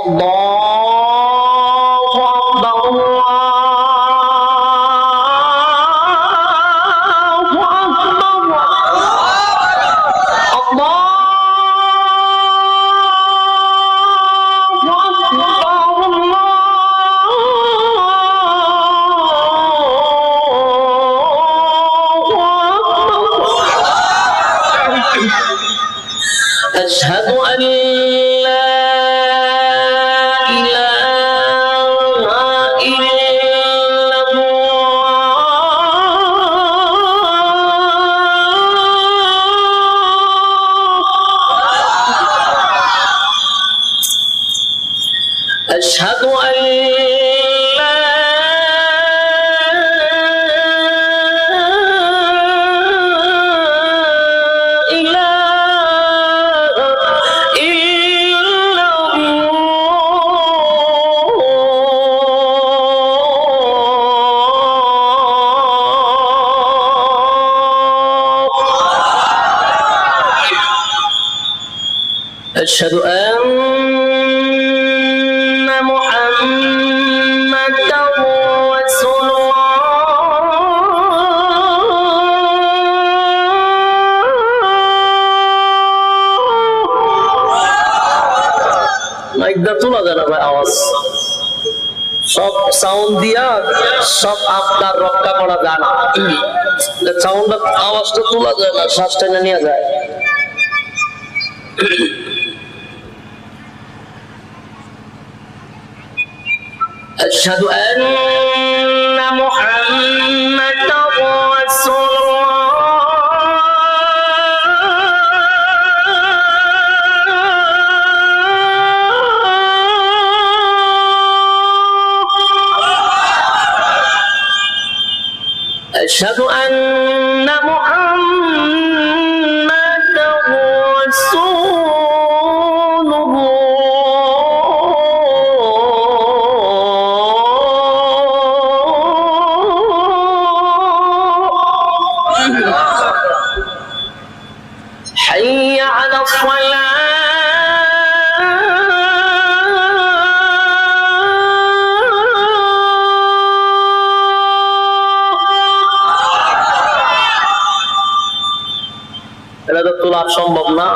الله أشهد أن محمدا رسول الله মাইকটা তোলা যায় না ভাই আওয়াজ সব সাউন্ড দিয়া সব আপনার রক্ষা করা যায় না সাউন্ড আওয়াজটা তোলা যায় না শ্বাসটা নিয়ে যায় أشهد أن তোলা সম্ভব না।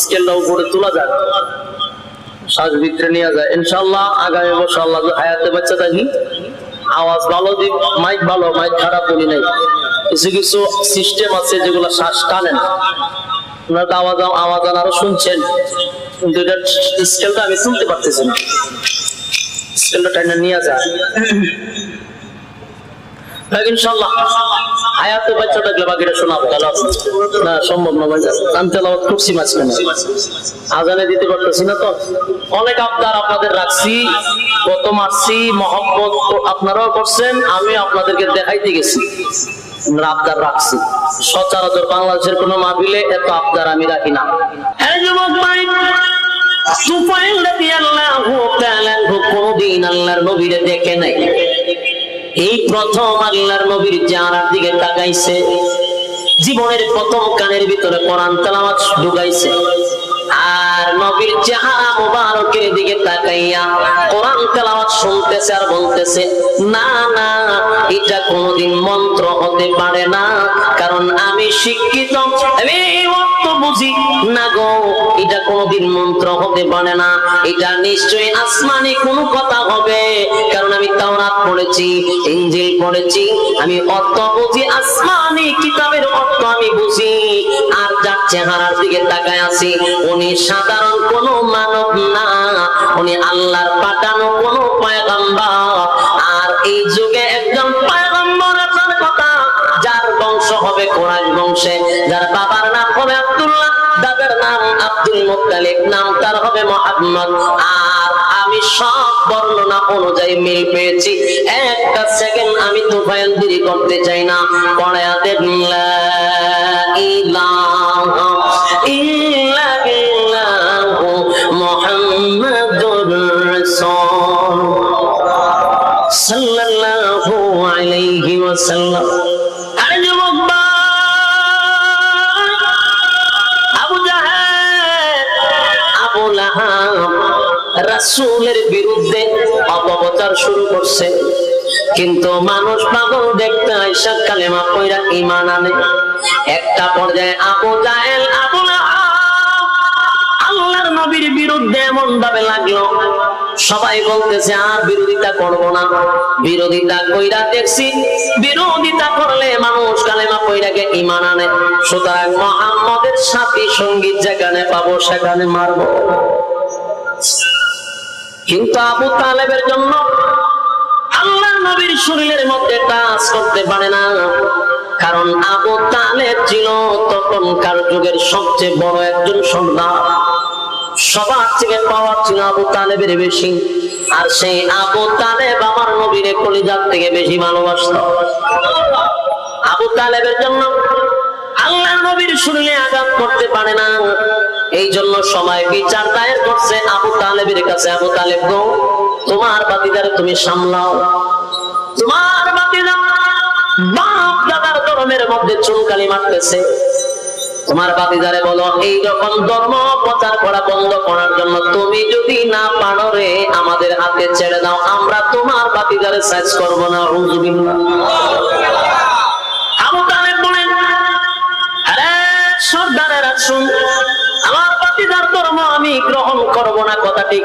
স্কেলটা উপরে তোলা যায় শ্বাস ভিতরে নিয়ে যায়। ইনশাল্লাহ আগামী বছর আল্লাহ হায়াতে বাচ্চা থাকি আওয়াজ ভালো দিক মাইক ভালো মাইক খারাপ বলি নাই। কিছু কিছু সিস্টেম আছে যেগুলো শ্বাস টানে না। আপনারা আওয়াজ আওয়াজ আরও শুনছেন। কিন্তু এটা স্কেলটা আমি শুনতে পারতেছি না। স্কেলটা টাইনা নিয়ে যায়। ইনশাল্লাহ হায়াতে বাচ্চা থাকলে বাকিটা শোনাবো না। সম্ভব না, ভাই তেলাওয়াত করছি মাঝখানে। আজানে দিতে পারতেছি না তো। অনেক আবদার আপনাদের রাখছি মারছি মহব্বত আপনারাও করছেন, আমি আপনাদেরকে দেখাইতে গেছি। আবদার রাখছি। সচরাচর বাংলাদেশের কোনো মাহফিলে এত আবদার আমি রাখি না। তাআলা কোনদিন আল্লাহর নবীরে দেখে নাই। এই প্রথম আল্লাহর নবীর জানার দিকে তাকাইছে। জীবনের প্রথম কানের ভিতরে কোরআন তেলাওয়াত ঢুকাইছে। আর নবীর চেহারা মুবারকের দিকে তাকাইয়া কোরআন তেলাওয়াত শুনতেছে আর বলতেছে, না না, এটা কোনোদিন মন্ত্র হতে পারে না, কারণ আমি শিক্ষিত, আমি বুঝি। না গো, এটা মন্ত্র হতে পারে না, এটা নিশ্চয়ই আসমানি কোনো কথা হবে, কারণ আমি তাওরাত পড়েছি, ইনজিল পড়েছি, আমি অর্থ বুঝি, আসমানি কিতাবের অর্থ আমি বুঝি। চেহারার দিকে তাকায় আছি। উনি সাধারণ কোনো মানব না। উনি আল্লাহর পাঠানো কোনো পয়গাম্বর। আর এই যুগে একজন কথা, যার বংশ হবে কোরআন বংশে, যার বাবার নাম হবে আব্দুল্লাহ দাদার নাম আব্দুল নাম তার হবে মোহাম্মদ। আর আমি সব বর্ণনা অনুযায়ী মিল পেয়েছি। একটা সেকেন্ড আমি তুফাইল দেরি করতে চাই না। দেবলা ইলাহা লাহাব রাসূলের বিরুদ্ধে অপপ্রচার শুরু করছে। কিন্তু মানুষ পাগল দেখতে আইসা কালেমা কইরা ইমান আনে। একটা পর্যায়ে আবু জাহেল, আবু আল্লাহর নবীর বিরুদ্ধে এমন ভাবে লাগল। সবাই বলতেছে, আর বিরোধিতা করব না। বিরোধিতা কইরা দেখছি, বিরোধিতা করলে মানুষ কালেমা কইরাকে ইমান আনে। সুতরাং মোহাম্মদের সাথী সংগীত যেখানে পাবো, সেখানে মারবো। কিন্তু আবু তালেবের জন্য আল্লাহ নবীর শরীরের মধ্যে কাজ করতে পারে না। কারণ আবু তালেব ছিল তখনকার যুগের সবচেয়ে বড় একজন সন্তান। সবার থেকে পাওয়ার ছিল আবু তালেবের বেশি। আর সেই আবু তালেব আমার নবীর কলিজার থেকে বেশি ভালোবাসত। আবু তালেবের জন্য আল্লাহ নবীর শরীরে আঘাত করতে পারে না। এই জন্য সময় বিচার দায়ের করছে আবু তালেবের কাছে। আবু তালেব, গো, তোমার বাতিদারে তুমি সামলাও। তোমার বাতিদা বাপ ধর্মের মধ্যে চুনকালি মারতেছে। তোমার বাতিদারে বলো, এই রকম ধর্ম প্রচার করা বন্ধ করার জন্য তুমি যদি না পারো রে, আমাদের হাতে ছেড়ে দাও, আমরা তোমার বাতিদারে সাইজ করব না হুজুবিল্লাহ আবু তালেব বলেন আরে, সর্দারেরা শুন বাতিদার ধর্ম আমি গ্রহণ করব না, কথা ঠিক।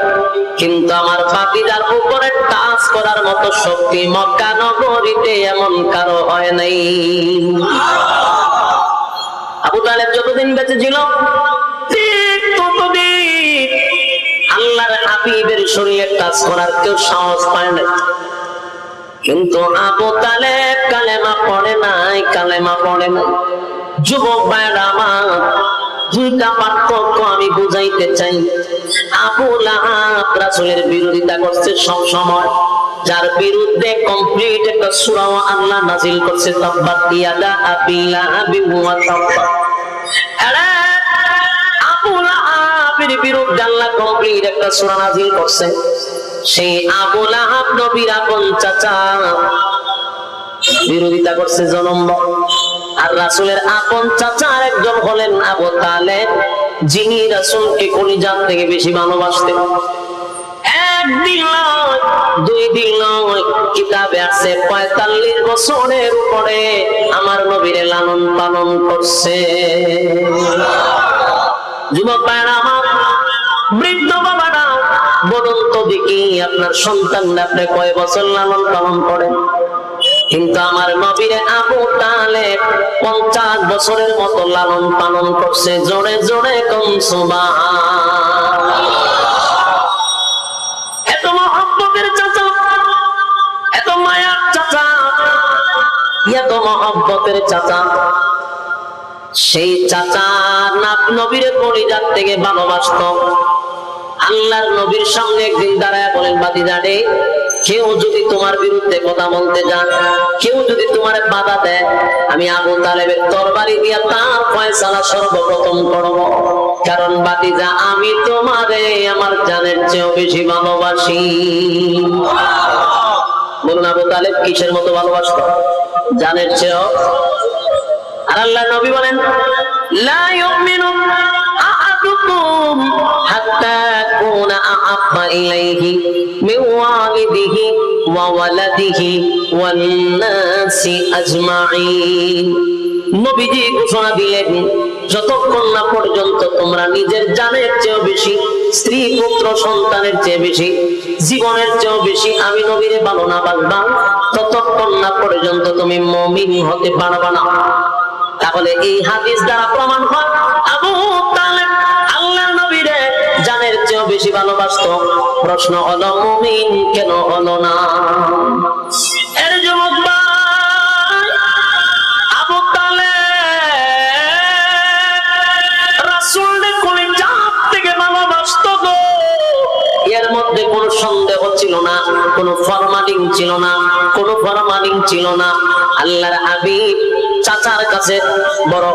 কিন্তু আমার বাতিদার উপরে কাজ করার মতো শক্তি মক্কা নগরীতে এমন কারও হয় নাই। আবু তালেব যতদিন বেঁচে ছিল ততদিন আল্লাহর হাবিবের শরীরে কাজ করার কেউ সাহস পায় না কিন্তু আবু তালেব কালেমা পড়ে নাই, কালেমা পড়ে নাই। যুবক ভাইরা আমার দুইটা পার্থক্য আমি বুঝাইতে চাই। আবু লাহাব রাসূলের বিরোধিতা করছে সব সময় যার বিরুদ্ধে কমপ্লিট একটা সূরা আল্লাহ নাজিল করছে তাব্বাত ইয়াদা আবি লাহাবি ওয়া আরে আবু লাহাবের বিরুদ্ধে আল্লাহ কমপ্লিট একটা সূরা নাজিল করছে। সেই আবু লাহাব নবীর আপন চাচা বিরোধিতা করছে জনম আর রাসূলের আপন চাচা একজন হলেন আবু তালেব, যিনি রাসূলকে কলিজার থেকে বেশি ভালোবাসতেন। একদিন আছে পঁয়তাল্লিশ আমার লালন পালন করছে। যুবক বৃদ্ধ দেখি আপনার সন্তান আপনি কয় বছর লালন পালন করেন? কিন্তু আমার নবীরে আবু তালেব পঞ্চাশ বছরের মতো লালন পালন করছে। জোরে জোরে কম এত মহব্বতের চাচা, এত মায়ার চাচা, এত মহব্বতের চাচা। সেই চাচা নাক নবীরে পরিজাত থেকে ভালোবাসত। আল্লাহর নবীর সামনে একদিন দাঁড়ায় বলেন বাদিদারে কেউ যদি তোমার বিরুদ্ধে কথা বলতে যান, কেউ যদি তোমার বাধা দেয়, আমি আবু তালেবের তরবারি দিয়া তার ফয়সালা সর্বপ্রথম করব। কারণ বাতিজা আমি তোমারে আমার জানের চেয়েও বেশি ভালোবাসি। বলুন, আবু তালেব কিসের মতো ভালোবাসত? জানের চেয়েও? আর আল্লাহ নবী বলেন, লা ইউমিনু আহাদুকুম হাত্তা ইলাইহি মিন ওয়ালিদিহি ওয়া ওয়ালাদিহি ওয়ান নাসি আজমাইন নবীজি ঘোষণা দিলেন, যতক্ষণ না পর্যন্ত তোমরা নিজের জানের চেয়েও বেশি, স্ত্রী, পুত্র, সন্তানের চেয়ে বেশি, জীবনের চেয়েও বেশি আমি নবীরে ভালো না বাসবা ততক্ষণ না পর্যন্ত তুমি মমিন হতে পারবা না। তাহলে এই হাদিস দ্বারা প্রমাণ হয় বেশি ভালোবাসত? প্রশ্ন হলো, মুমিন কেন হলো না? এর যুবক মধ্যে না, কোনো ছিল না, কোনো ছিল না। চাচার কাছে বড়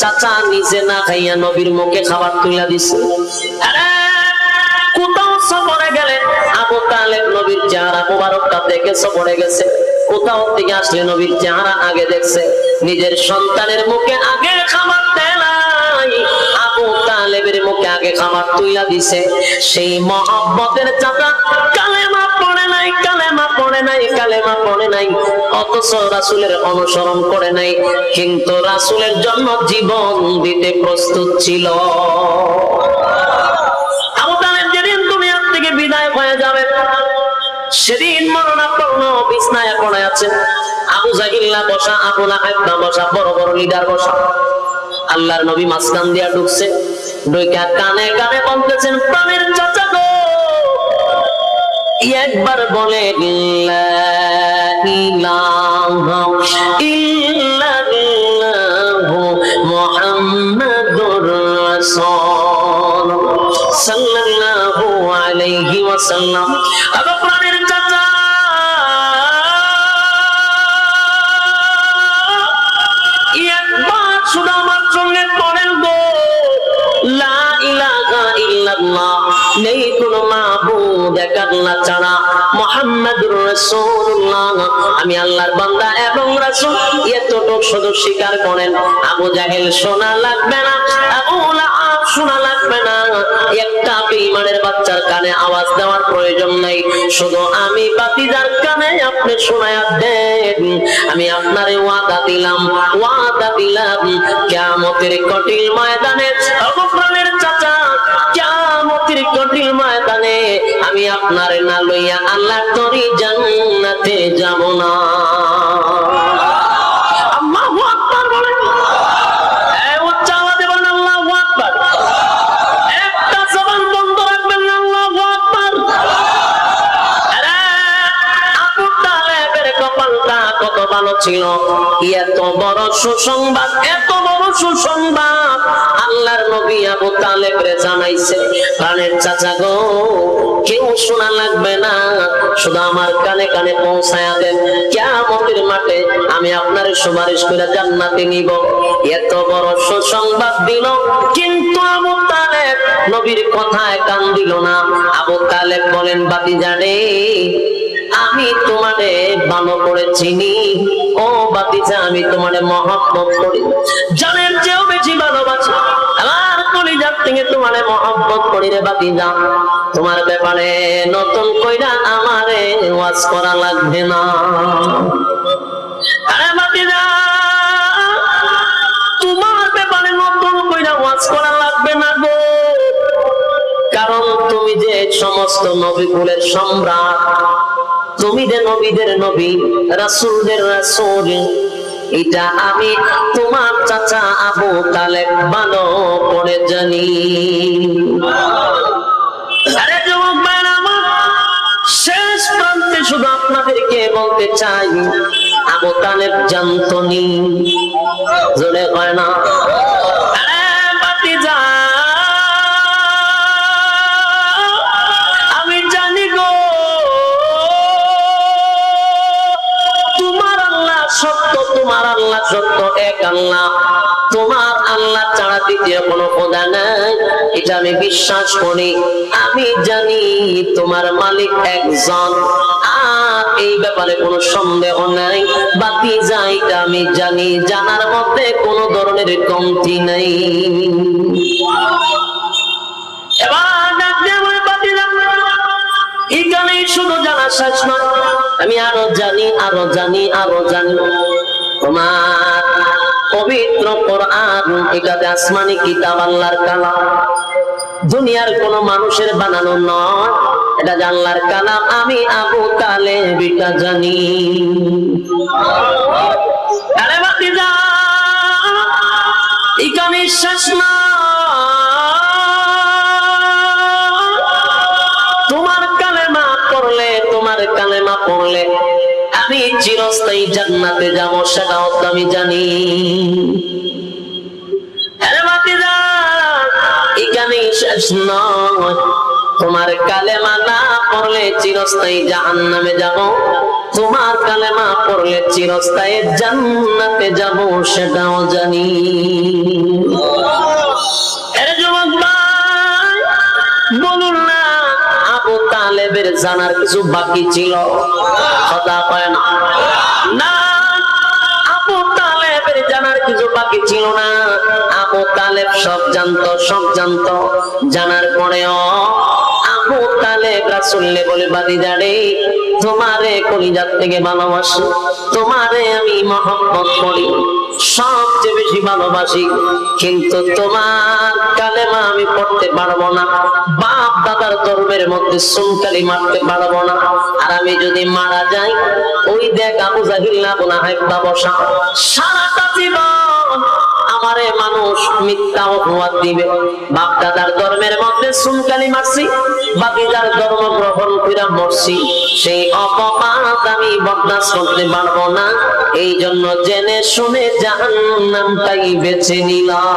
চাচা নিজে না খাইয়া নবীর মুখে খাবার তুলে দিছে। নবীর চেহারা মুবারকটা সফরে গেছে? কোথাও থেকে আসলে নবীর চেহারা আগে দেখছে? নিজের সন্তানের মুখে আগে খাবার দেয় আবু তালেবের মুখে আগে দিছে। সেই কালেমা পড়ে নাই, কালেমা পড়ে নাই, কালেমা পড়ে রাসুলের অনুসরণ করে নাই। কিন্তু রাসুলের জন্য জীবন দিতে প্রস্তুত ছিল। সেদিন মরণাপন্ন বিছনায় পড়ে আছে। আবু জাহিল্লা বসা, আবু লাহাইবা বসা, বড় বড় লিডার বসা। আল্লাহর নবী মাঝখান দিয়া ঢুকছে। ঢুকা কানে কানে বলতেছেন, প্রাণের চাচা গো! একবার বলে ইলাহা ইল্লাল্লাহু মুহাম্মাদুর রাসূল। সাল্লাল্লাহু আলাইহি ওয়াসাল্লাম। আগে প্রাণের চাচা। একবার শুধু আমার সঙ্গে পড়েন গো। লা ইলাহা ইল্লাল্লাহ। নেই কোনো মাবুদ এক ছাড়া মুহাম্মাদুর রাসূলুল্লাহ। আমি আল্লাহর বান্দা এবং রাসূল। এতটুক শুধু স্বীকার করেন, আবু জাহেল শোনা লাগবে না, আবু লাহাব শোনা লাগবে না। একটা বেঈমানের বাচ্চার কানে আওয়াজ দেওয়ার প্রয়োজন নাই। শুধু আমি বাতিদার কানে আপনি শোনায়া দেন। আমি আপনারে ওয়াদা দিলাম ওয়াদা দিলাম। কিয়ামতের কঠিন ময়দানে অগপ্রাণের চাচা, কিয়ামতের কঠিন ময়দানে আমি আপনার না লইয়া আল্লাহ তরি জান্নাতে যাব না। ছিল। এত বড় সুসংবাদ, এত বড় সুসংবাদ আল্লাহর নবী আবু তালেবরে জানাইছে। প্রাণের চাচা গো, কেউ শোনা লাগবে না, শুধু আমার কানে কানে পৌঁছায়া দেন। কিয়ামতের মাঠে আমি আপনার সুপারিশ করে জান্নাতে নিব। এত বড় সুসংবাদ দিল, কিন্তু আবু তালেব নবীর কথায় কান দিল না। আবু তালেব বলেন বাতি জানে আমি তোমারে ভালো করে চিনি। ও বাতিজা, আমি তোমারে মহব্বত করি। জানের চেয়েও বেশি ভালোবাসি। তোমারে মহব্বত করি রে বাতিজা। তোমার ব্যাপারে নতুন কইরা আমারে ওয়াজ করা লাগবে না। আরে বাতিজা, তোমার ব্যাপারে নতুন কইরা ওয়াজ করা লাগবে না গো। কারণ তুমি যে সমস্ত নবীকুলের সম্রাট যে নবীদের নবী রাসূলদের রাসূল। এটা আমি তোমার চাচা আবু তালেব ভালো করে জানি। আরে যুবক ভাইরা আমার, শেষ প্রান্তে শুধু আপনাদেরকে বলতে চাই আবু তালেব জানতনি জোরে হয় না। সত্য, তোমার আল্লাহ সত্য এক আল্লাহ। তোমার আল্লাহ ছাড়া দ্বিতীয় কোনো খোদা নাই। এটা আমি বিশ্বাস করি। আমি জানি তোমার মালিক একজন। আর এই ব্যাপারে কোনো সন্দেহ নাই। বাকি যা এটা আমি জানি, জানার মধ্যে কোনো ধরনের কমতি নাই। শুধু জানা শেষ নয়, আমি আরও জানি আরও জানি আরও জানি। তোমার পবিত্র আসমানি কিতাব, আল্লাহর কালাম। দুনিয়ার কোন মানুষের বানানো নয়, এটা জানলার কালাম, আমি আবু তালে বিটা জানি এখানে শেষ না চিরস্থায়ী জান্নাতে যাব সেটাও তো আমি জানি। এখানেই শেষ নয়। তোমার কালেমা না পড়লে চিরস্থায়ী জাহান্নামে যাব। তোমার কালেমা পড়লে চিরস্থায়ী জান্নাতে যাব সেটাও জানি। বলুন তালেবের জানার কিছু বাকি ছিল। কথা কয় না। জানার কিছু বাকি ছিল না। বলে তোমারে থেকে ভালোবাসি, তোমারে আমি সবচেয়ে বেশি ভালোবাসি। কিন্তু তোমার কালেমা আমি পড়তে পারব না। দাদার ধর্মের মধ্যে সুনকালি মারতে পারব না। আর আমি যদি মারা যাই, ওই দেখ আবু না হাইবা বসা সারাটা জীবন সেই আমি করতে পারব না। এই জন্য জেনে শুনে জাহান্নামটাই বেছে নিলাম।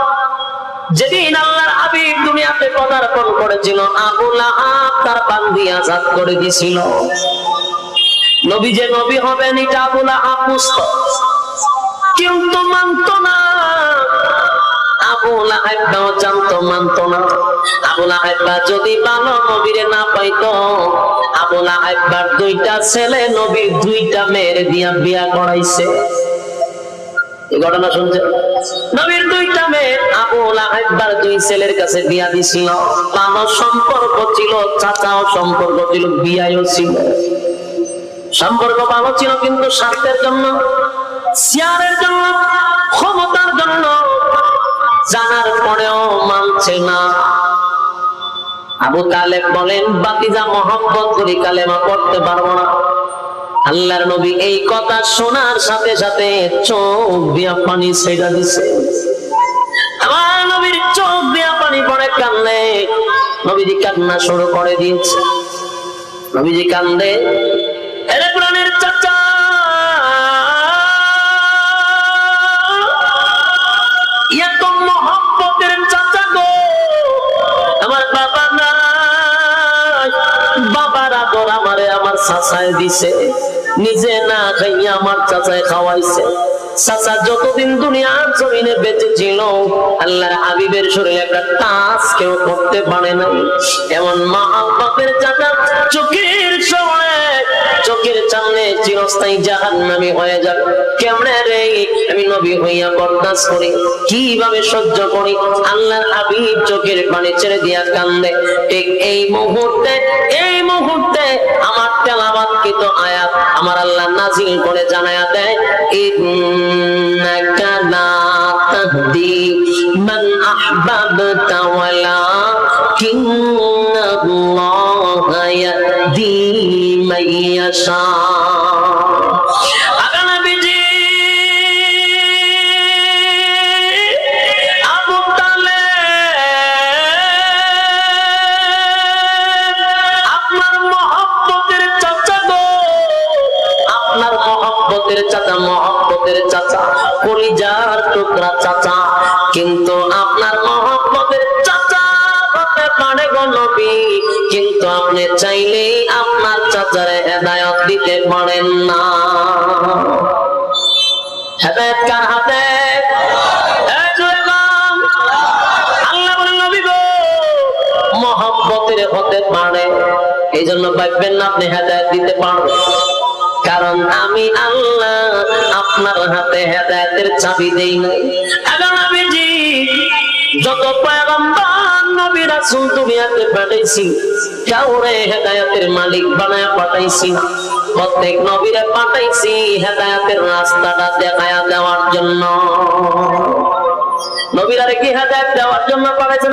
যেদিন আল্লাহর হাবিব দুনিয়াতে পদার্পণ করেছিল আবু লাহাব তার বান্দি আজাদ করে দিছিল। নবী যে নবী হবেন, এটা আবু লাহাব বুঝতো। কিন্তু মানতো না। দিয়া ঘটনা শুনছেন? নবীর দুইটা মেয়ে দুই ছেলের কাছে বিয়া দিছিল। ভালো সম্পর্ক ছিল, চাচাও সম্পর্ক ছিল বিয়াও ছিল। সম্পর্ক ভালো ছিল কিন্তু স্বার্থের জন্য চেয়ারের জন্য, ক্ষমতার জন্য জানার পরেও মানছে না। আবু তালেব বলেন বাতিজা মহব্বত করি কালেমা পড়তে পারব না। আল্লাহর নবী এই কথা শোনার সাথে সাথে চোখ দিয়া পানি ছেড়া দিছে। আমার পানি পড়ে কান্দে। নবীজি কান্না শুরু করে দিয়েছে। নবীজি কান্দে। আমার বাবা দিছে। নিজে না খাইয়া আমার চাচায় খাওয়াইছে। চাচা যতদিন দুনিয়ার জমিনে বেঁচে ছিল, আল্লাহর হাবিবের শরীরে একটা তাস কেউ করতে পারে না। এমন মা বাপের চাচা চোখের সময় চোখের সামনে চিরস্থায়ী জাহান নামি হয়ে যাবে। কেমনে রে? আমি নবী হইয়া বরদাস্ত করি। কীভাবে সহ্য করি? আল্লাহর হাবিব চোখের পানি ছেড়ে দিয়া কান্দে। ঠিক এই মুহূর্তে এই মুহূর্তে আমার তেলাবাদকৃত আয়াত আমার আল্লাহ নাজিল করে জানায়া দেয়, ইন্নাকা লা তাহদি মান আহবাবতা ওয়ালাকিন্নাল্লাহা ইয়াহদি মান ইয়াশা পারেন না। কার হাতে? মহব্বতের হতে পারে। এই জন্য ভাববেন না আপনি হেদায়ত দিতে পারবেন। কারণ আমি আল্লাহ আপনার হাতে হেদায়তের চাবি দেই নাই। যত পয়গম্বর, নবী, রাসূল দুনিয়াতে পাঠাইছি, কাউরে হেদায়েতের মালিক বানায় পাঠাইছি না। প্রত্যেক নবীরে পাঠাইছি হেদায়েতের রাস্তাটা দেখায়া দেওয়ার জন্য। নবীরারে কি হেদায়েত দেওয়ার জন্য পাঠাইছে।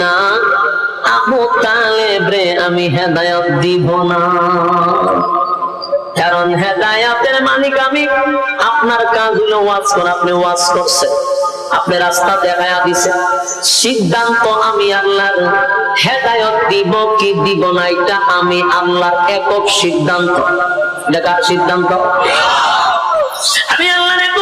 না। রাস্তা তালেব রে আমি হেদায়ত দিব না। কারণ হেদায়াতের মালিক আমি। আপনার কাজ হলো ওয়াজ করা আপনি ওয়াজ করছেন। আপনি রাস্তা দেখায়া দিছে সিদ্ধান্ত আমি আল্লাহর হেদায়ত দিব কি দিব না, এটা আমি আল্লাহর একক সিদ্ধান্ত। দেখা সিদ্ধান্ত? আমি আল্লাহর একক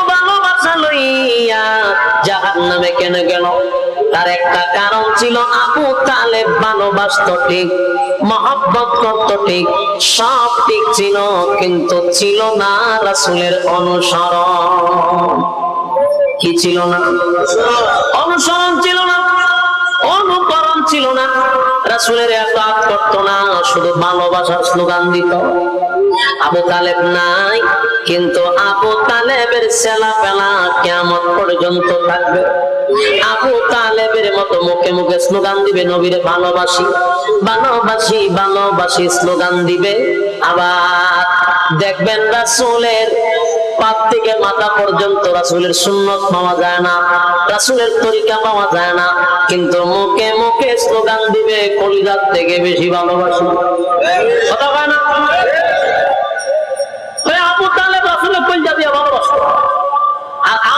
লইয়া জাহান নামে কেন গেল? তার একটা কারণ ছিল আবু তালেব ভালোবাসত ঠিক, মহব্বত করত ঠিক, সব ঠিক ছিল, কিন্তু ছিল না রাসুলের অনুসরণ। কি ছিল না? অনুসরণ ছিল না, অনুকরণ ছিল না। রাসুলের এত আগ করতো না, শুধু ভালোবাসার স্লোগান দিত। আবু তালেব নাই কিন্তু আবু তালেবের সেলা পেলা কেমন পর্যন্ত থাকবে। আবু তালেবের মতো মুখে মুখে স্লোগান দিবে নবীরে ভালোবাসি। ভালোবাসি ভালোবাসি স্লোগান দিবে। আবার দেখবেন রাসুলের পাপ থেকে মাথা পর্যন্ত রাসুলের সুন্নত পাওয়া যায় না। রাসুলের তরিকা পাওয়া যায় না। কিন্তু মুখে মুখে স্লোগান দিবে, কলিজার থেকে বেশি ভালোবাসি। কথা না?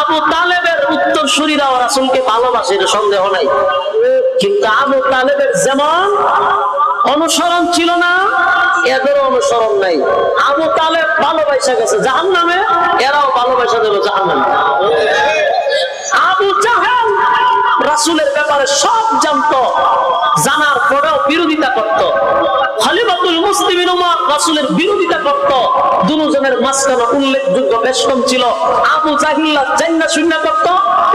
আবু তালেবের উত্তর সুরিরাও রাসুলকে ভালোবাসে এটা সন্দেহ নাই। কিন্তু আবু তালেবের যেমন অনুসরণ ছিল না, এদেরও অনুসরণ নাই। আবু তালেব ভালোবাসা গেছে জাহান নামে এরাও ভালোবাসা দেবে জাহান নামে আবু জাহেল রাসুলের ব্যাপারে সব জানতো, জানার পরেও বিরোধিতা করত। খলিফাতুল মুসলিমিন উমর রাসূলের বিরোধিতা করত। দুজনের মাঝখানে উল্লেখযোগ্য বেষ্টন ছিল। আবু জাহিল্লা জান্না শূন্য করত।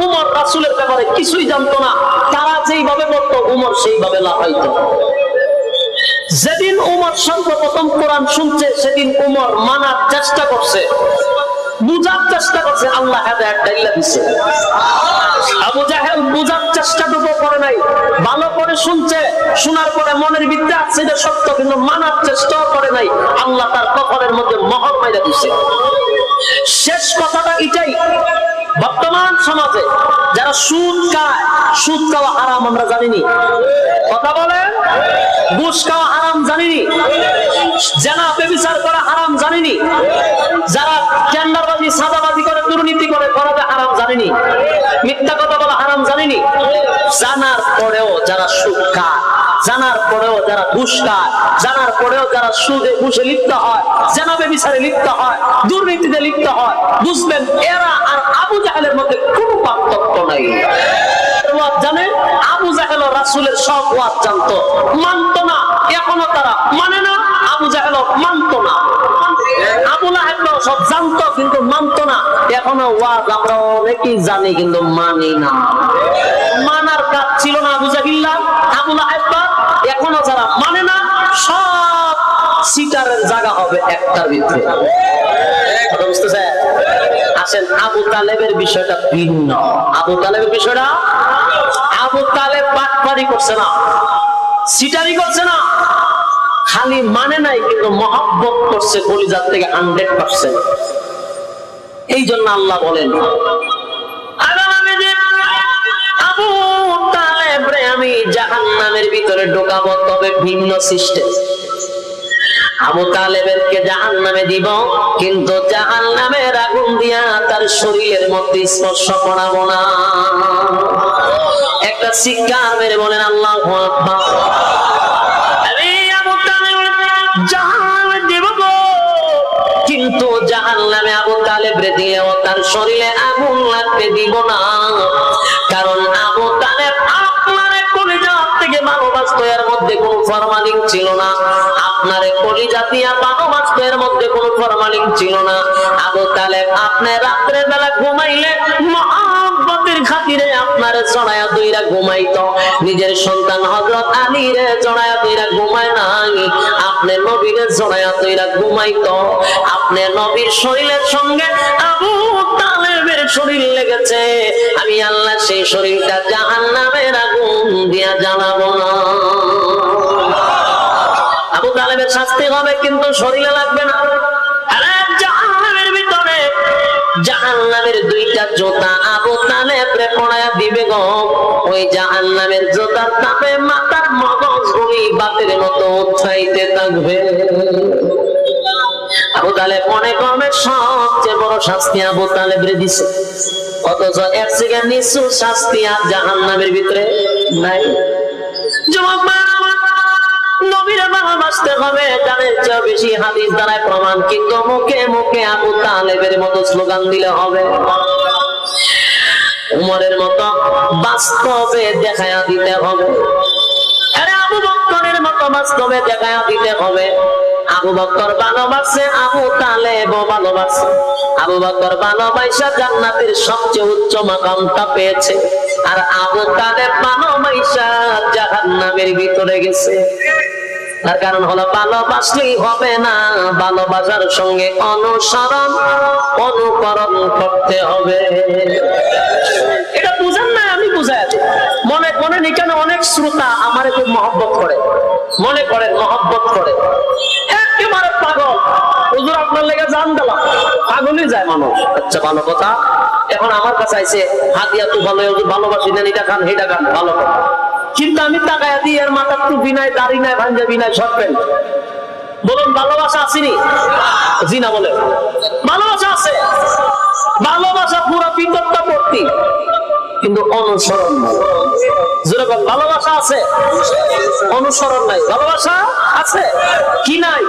উমর রাসূলের ব্যাপারে কিছুই জানতো না। তারা যেইভাবে করত উমর সেইভাবে লাফাইতো। যেদিন উমর সর্বপ্রথম কোরআন শুনছে, সেদিন উমর মানার চেষ্টা করছে। বুঝার চেষ্টা করছে, আল্লাহ দিছে। আবু বুঝার করে নাই, ভালো করে শুনছে, শোনার পরে মনের আছে এটা সত্য, কিন্তু মানার চেষ্টাও করে নাই, আল্লাহ তার কপালের মধ্যে মহর মাইরা দিছে। শেষ কথাটা এটাই, বর্তমান সমাজে যারা সুদ খায়, সুদ খাওয়া হারাম আমরা জানিনি। কথা বলে ঘুষ খাওয়া জানিনি। জানা বেবিচার করা হারাম জানিনি। যারা টেন্ডারবাজি, সাদাবাজি করে, দুর্নীতি করে করাতে হারাম জানিনি। মিথ্যা কথা বলা হারাম জানিনি। জানার পরেও যারা সুদ খায়, জানার পরেও যারা ঘুষ খায়, জানার পরেও যারা সুদে, ঘুষে লিপ্ত হয় জানাবে বিচারে লিপ্ত হয়, দুর্নীতিতে লিপ্ত হয়, বুঝবেন, এরা আর আবু জাহেলের মধ্যে কোনো পার্থক্য নাই। জানে? আবু জাহেল রাসূলের সব জানতো। মানতো না। এখনও তারা মানে না, আবু জাহেল মানতো না। মানি আসেন, আবু তালেবের বিষয়টা ভিন্ন। আবু তালেবের বিষয়টা আবু তালেব বাটপারি করছে না, সিটারি করছে না, খালি মানে নাই, কিন্তু মহব্বত করছে, কলিজার থেকে হান্ড্রেড পার্সেন্ট এই জন্য আল্লাহ বলেন আবু তালেব রে, আমি জাহান্নামের ভিতরে ঢোকাবো, তবে ভিন্ন সিস্টেম। আবু তালেবেরকে জাহান নামে দিব, কিন্তু জাহান নামের আগুন দিয়া তার শরীরের মধ্যে স্পর্শ করাবো না। একটা মেরে বলেন, আল্লাহ কিন্তু জাহান নামে আবু তালেব রে দিয়েও তার শরীরে আগুন লাগতে দিব না। কারণ আবু তালেব আপনার কলিজা থেকে ভালোবাসতো, এর মধ্যে কোনো ফরমালিন ছিল না। আপনার কলিজা দিয়া ভালোবাসতো, এর মধ্যে কোনো ফরমালিন ছিল না। আবু তালেব আপনি রাত্রের বেলা ঘুমাইলে মহা নিজের সন্তান হযরত আলী রে জড়ায়া দুইরা ঘুমায় নাই। আপনি নবীরে জড়ায়া দুইরা ঘুমাইতো। আপনি নবীর শরীরের সঙ্গে আবু তালেবের শরীর লেগেছে। আমি আল্লাহ সেই শরীরটা জাহান্নামের আগুন দিয়া জ্বালাবো না। আবু তালেবের শাস্তি হবে, কিন্তু শরীরে লাগবে না। জাহান্নামের দুইটা জোতা আবু তালেব রে পড়ায়া দিবে গো। ওই জাহান্নামের জোতার তাপে মাথার মগজ গুলি বাতের মতো উঠাইতে থাকবে। আবু তালেব মনে করবে, সবচেয়ে বড় শাস্তি আবু তালেবরে দিছে। অথচ এক সেকেন্ড নিঃস্ব শাস্তি আর জাহান্নামের ভিতরে নাই। যুবক ভালোবাসতে হবে, গানের চেয়ে বেশি হাদিস দ্বারাই প্রমাণ। কিন্তু মুখে মুখে আবু তালেবের মতো স্লোগান দিলে হবে। উমরের মতো বাস্তবে দেখায়া দিতে হবে। জান্নাতের সবচেয়ে উচ্চ মাকামটা পেয়েছে। আর আবু তালেব ভালোবাসা জাহান্নামের ভিতরে গেছে। তার কারণ হলো ভালোবাসলেই হবে না ভালোবাসার সঙ্গে অনুসরণ অনুকরণ করতে হবে। এটা বুঝেন না আমি বুঝাই মনে করেন এখানে অনেক শ্রোতা আমার খুব মহব্বত করে। মনে করেন মহব্বত করে। একেবারে পাগল। হুজুর আপনার লেগে জান দিলাম। পাগলই যায় মানুষ। আচ্ছা ভালো কথা। এখন আমার কাছে আইছে হাতিয়া তো ভালো ভালোবাসি না এটা খান এটা খান ভালো কথা। কিন্তু আমি দিই এর মাথার টুপি নাই, দাড়ি নাই, পাঞ্জাবি নাই শর্ট প্যান্ট। বলুন, ভালোবাসা আসেনি জি না বলে। ভালোবাসা আছে। ভালোবাসা পুরো বিপদটা ভর্তি কিন্তু অনুসরণ যেরকম ভালোবাসা আছে? অনুসরণ নাই। ভালোবাসা আছে? কি নাই?